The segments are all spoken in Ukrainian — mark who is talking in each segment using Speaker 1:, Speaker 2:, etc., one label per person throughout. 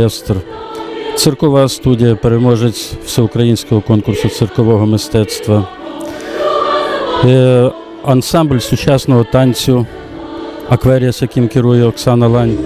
Speaker 1: оркестр, циркова студія, переможець всеукраїнського конкурсу циркового мистецтва, е, ансамбль сучасного танцю Акверіас, яким керує Оксана Лань.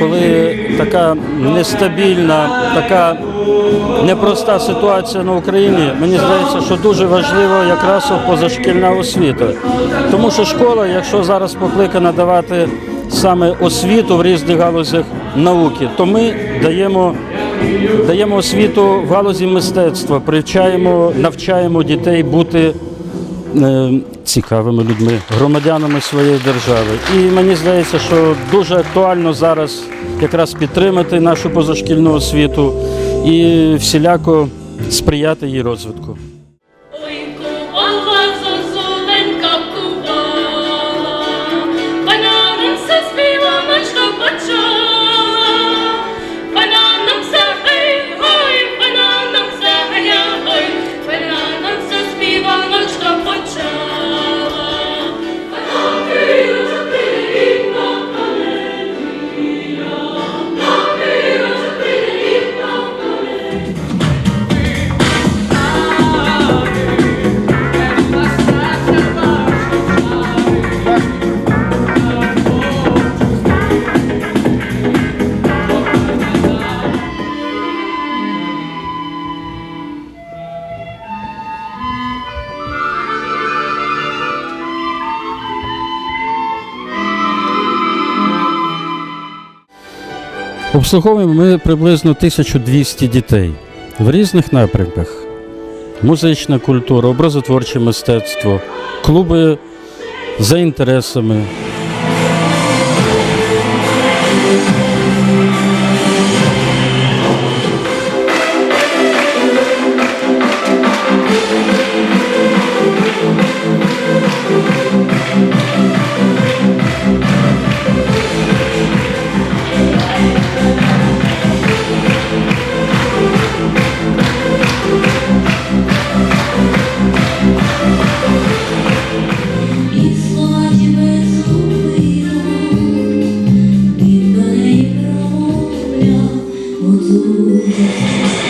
Speaker 1: Коли така нестабільна, така непроста ситуація на Україні, мені здається, що дуже важливо якраз позашкільна освіта. Тому що школа, якщо зараз покликана давати саме освіту в різних галузях науки, то ми даємо, даємо освіту в галузі мистецтва, привчаємо, навчаємо дітей бути цікавими людьми, громадянами своєї держави. І мені здається, що дуже актуально зараз якраз підтримати нашу позашкільну освіту і всіляко сприяти її розвитку. Обслуговуємо ми приблизно 1200 дітей в різних напрямках: музична культура, образотворче мистецтво, клуби за інтересами. Ooh.